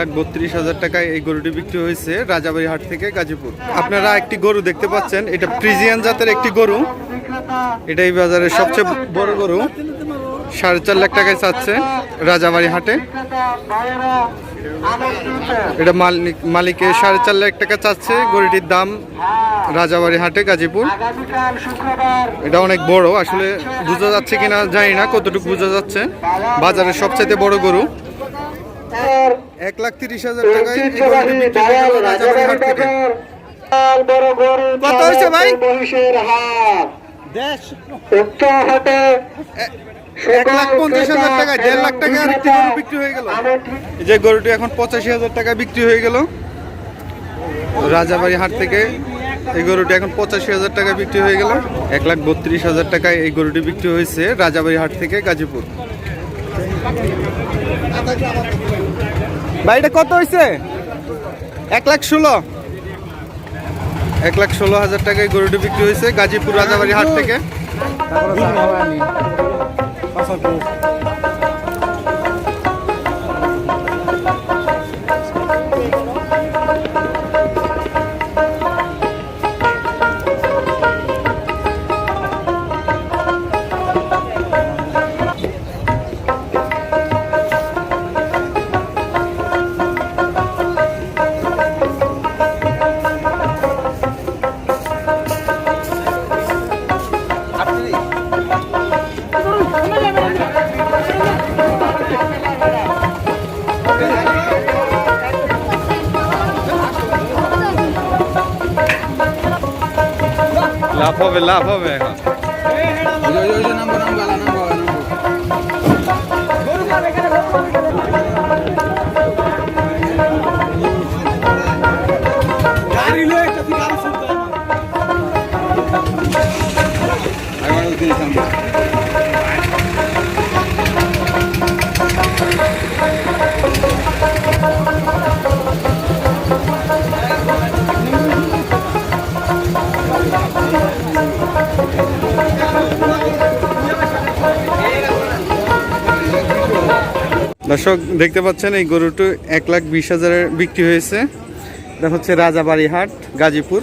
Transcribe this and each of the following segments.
লাখ বত্রিশ হাজার টাকায় এই গরুটি বিক্রি হয়েছে রাজাবাড়ি হাট থেকে গাজীপুর। আপনারা একটি গরু দেখতে পাচ্ছেন, এটা প্রিজিয়ান জাতের একটি গরু। এটা এই বাজারের সবচেয়ে বড় গরু। সাড়ে চার লাখ টাকায় চাচ্ছে রাজাবাড়ি হাটে এটা মালিক, মালিকে সাড়ে চার লাখ টাকা চাচ্ছে। গরুটির দাম রাজাবাড়ি হাটে গাজীপুর। এটা অনেক বড়, আসলে বোঝা যাচ্ছে কিনা জানি না, কতটুকু বোঝা যাচ্ছে। বাজারের সবচাইতে বড় গরু। এক লাখ তিরিশ হাজার টাকায় এই গরুটি বিক্রি গেল রাজাবাড়ি হাট থেকে। কত হয়েছে ভাই? এক লাখ পঞ্চাশ হাজার টাকা দেড় লাখ টাকা আর একটি গরু বিক্রি হয়ে গেল। যে গরুটি এখন পঁচাশি হাজার টাকা বিক্রি হয়ে গেল। রাজাবাড়ি হাট থেকে এই গরুটি এখন পঁচাশি হাজার টাকা বিক্রি হয়ে গেল। এক লাখ বত্রিশ হাজার টাকায় এই গরুটি বিক্রি হয়েছে রাজাবাড়ি হাট থেকে গাজীপুর। ভাই এটা কত হয়েছে এক লাখ ষোলো। এক লাখ ষোলো হাজার টাকায় গরুটি বিক্রি হয়েছে গাজীপুর রাজাবাড়ি হাট থেকে। লাভ হবে লাভ হবে এখন দর্শক, দেখতে পাচ্ছেন এই গরুটি এক লাখ বিশ হাজারের বিক্রি হয়েছে। এটা হচ্ছে রাজাবাড়ি হাট, গাজীপুর।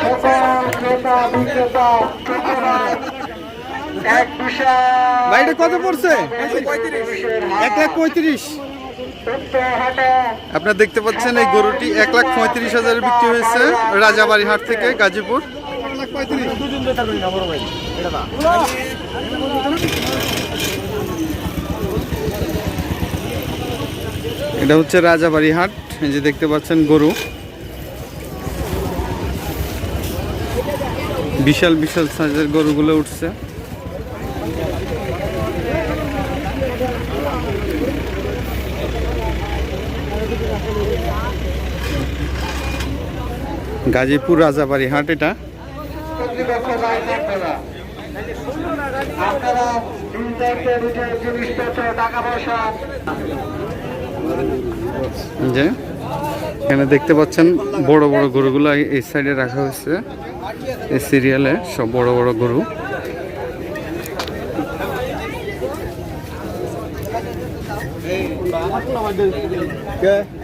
সকল ক্রেতা বিক্রেতা ভাই এটা কত পড়ছে? এক লাখ পঁয়ত্রিশ। আপনারা দেখতে পাচ্ছেন এই গরুটি এক লাখ পঁয়ত্রিশ হাজারে বিক্রি হয়েছে রাজাবাড়ি হাট থেকে গাজীপুর। এটা হচ্ছে রাজাবাড়ি হাট এই যে দেখতে পাচ্ছেন গরু। বিশাল বিশাল সাইজের গরুগুলো উঠছে। গাজীপুর রাজাবাড়ি হাট এটা। যে এখানে দেখতে পাচ্ছেন বড় বড় গরুগুলো এই সাইডে রাখা হয়েছে। এই সিরিয়ালে সব বড় বড় গরু। সামনে